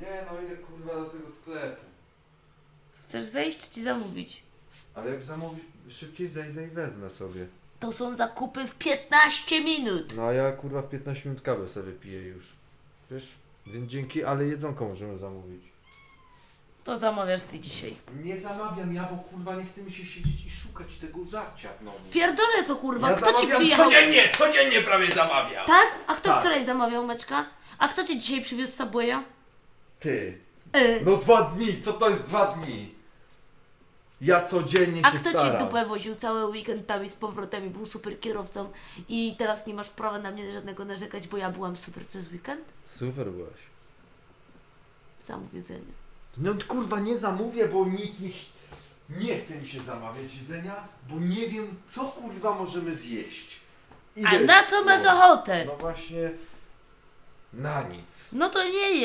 Nie no, idę kurwa do tego sklepu. Chcesz zejść czy ci zamówić? Ale jak zamówisz, szybciej zejdę i wezmę sobie. To są zakupy w 15 minut. No a ja kurwa w 15 minut kawę sobie piję już. Wiesz? Więc dzięki, ale jedzonko możemy zamówić. To zamawiasz ty dzisiaj. Nie zamawiam ja, bo kurwa nie chce mi się siedzieć i szukać tego żarcia znowu. Pierdolę to kurwa, ja kto ci zamawiam przyjechał? codziennie, codziennie prawie zamawiam. Tak? A kto Tak. wczoraj zamawiał meczka? A kto ci dzisiaj przywiózł Subwaya? Ty. Y. No dwa dni, co to jest dwa dni? Ja codziennie A się kto staram. ci dupę woził cały weekend tam i z powrotem i był super kierowcą i teraz nie masz prawa na mnie żadnego narzekać, bo ja byłam super przez weekend? Super byłaś. Zamów jedzenie. No kurwa nie zamówię, bo nic mi się... Nie chce mi się zamawiać jedzenia, bo nie wiem co kurwa możemy zjeść. Ile A na co masz ochotę? No właśnie... Na nic. No to nie jest.